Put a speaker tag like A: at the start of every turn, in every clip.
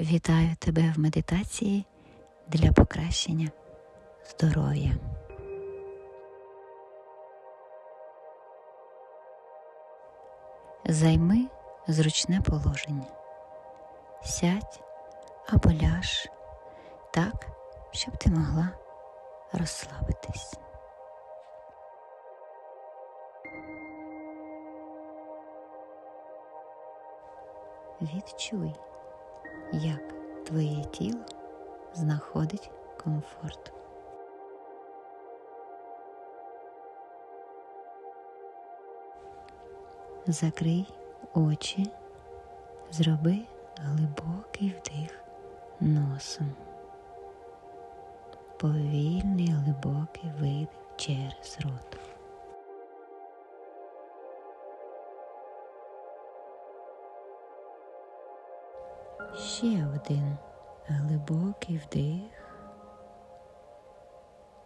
A: Вітаю тебе в медитації для покращення здоров'я. Займи зручне положення. Сядь або ляж так, щоб ти могла розслабитись. Відчуй, як твоє тіло знаходить комфорт. Закрий очі, зроби глибокий вдих носом, повільний глибокий видих через рот. Ще один глибокий вдих,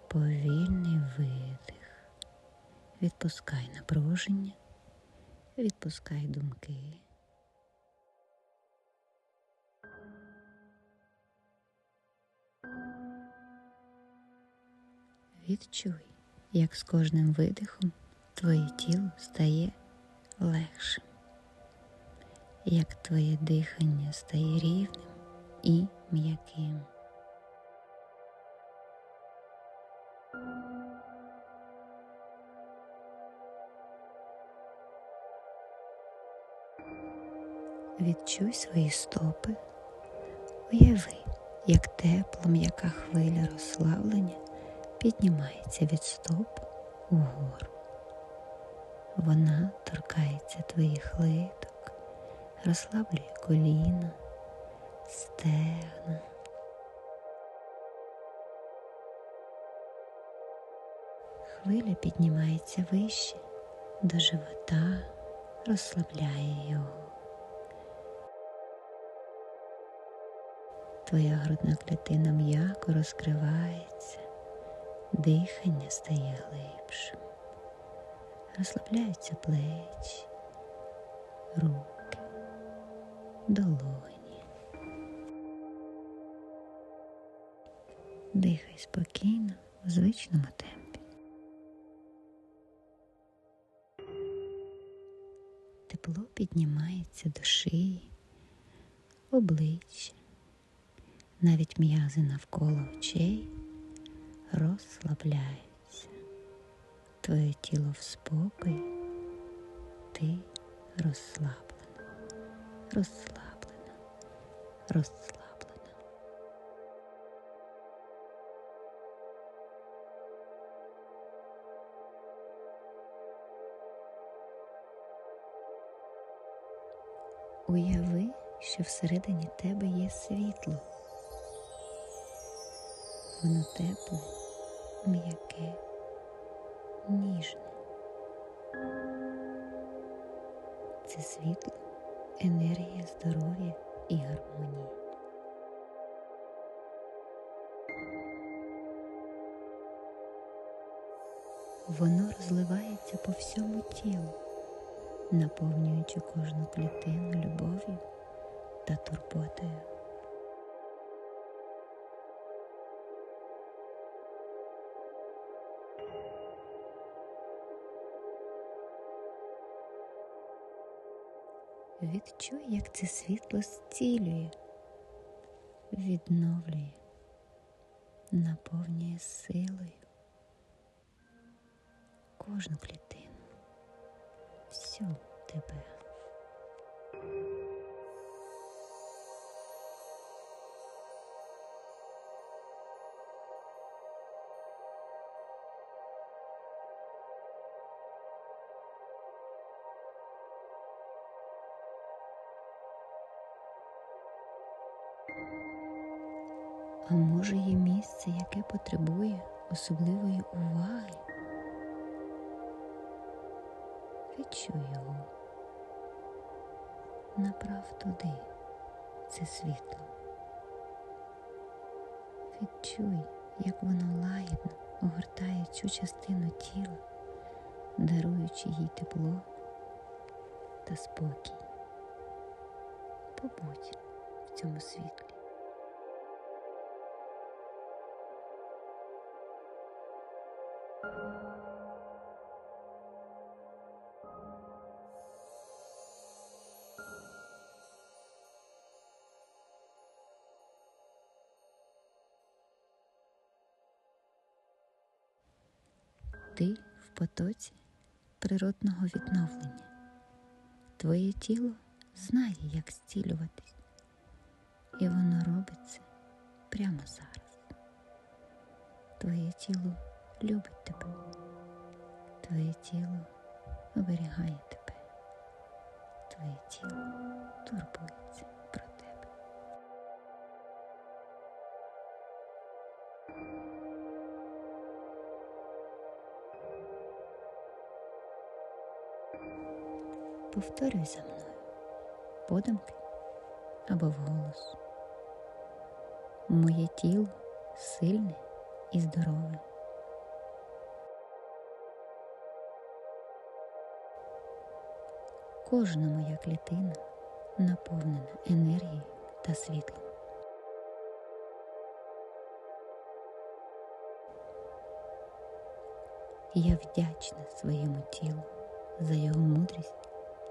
A: повільний видих. Відпускай напруження, відпускай думки. Відчуй, як з кожним видихом твоє тіло стає легшим як твоє дихання стає рівним і м'яким. Відчуй свої стопи, уяви, як тепла м'яка хвиля розслаблення піднімається від стоп угору. Вона торкається твоїх литок розслаблює коліна, стегна. Хвиля піднімається вище до живота, розслабляє його. Твоя грудна клітина м'яко розкривається, дихання стає глибшим, розслабляються плечі, руки долоні. Дихай спокійно в звичному темпі. Тепло піднімається до шиї, обличчя, навіть м'язи навколо очей розслабляються. Твоє тіло в спокої, ти розслаблена розслаблена, розслаблена. Уяви, що всередині тебе є світло. Воно тепле, м'яке, ніжне. Це світло енергія здоров'я і гармонії. Воно розливається по всьому тілу, наповнюючи кожну клітину любов'ю та турботою. Відчуй, як це світло зцілює, відновлює, наповнює силою. Кожну клітину, А може є місце, яке потребує особливої уваги? Відчуй його, направ туди це світло. Відчуй, як воно лагідно огортає цю частину тіла, даруючи їй тепло та спокій. Побудь цьому світлі. Ти в потоці природного відновлення. Твоє тіло знає, як зцілюватись, і воно робить це прямо зараз. Твоє тіло любить тебе, твоє тіло оберігає тебе, твоє тіло турбується про тебе. Повторюй за мною подумки або вголос. Моє тіло сильне і здорове. Кожна моя клітина наповнена енергією та світлом. Я вдячна своєму тілу за його мудрість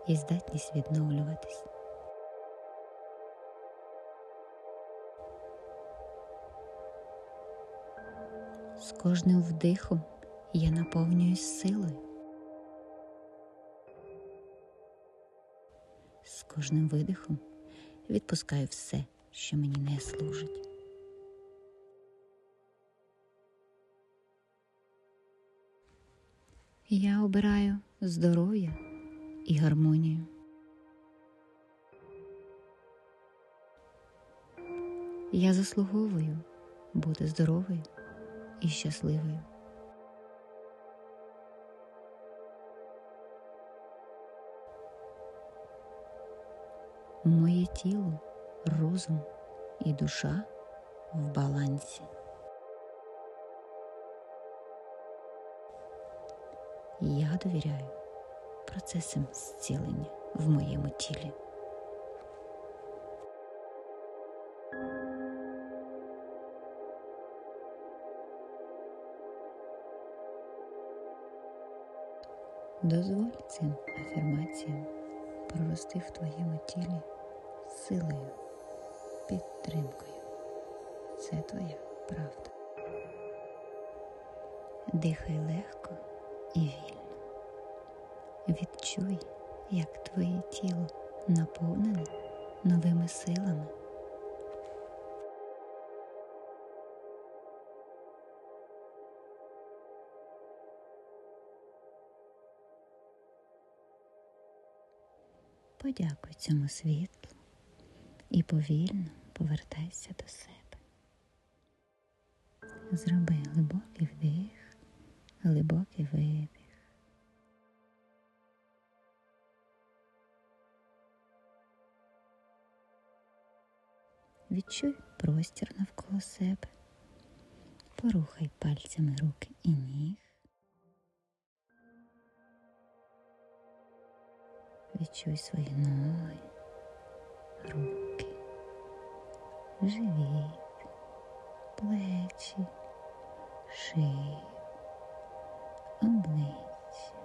A: і здатність відновлюватись. З кожним вдихом я наповнююсь силою. З кожним видихом відпускаю все, що мені не служить. Я обираю здоров'я і гармонію. Я заслуговую бути здоровою і щасливою. Моє тіло, розум і душа в балансі. Я довіряю процесам зцілення в моєму тілі. Дозволь цим афірмаціям прорости в твоєму тілі силою, підтримкою. Це твоя правда. Дихай легко і вільно. Відчуй, як твоє тіло наповнене новими силами. Подякуй цьому світлу і повільно повертайся до себе. Зроби глибокий вдих, глибокий видих. Відчуй простір навколо себе, порухай пальцями руки і ніг. Відчуй свої ноги, руки, живіт, плечі, шию, обличчя,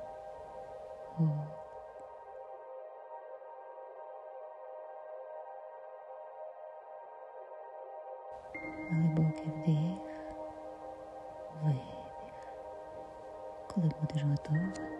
A: голову. Глибокий вдих, видих. Коли будеш готова,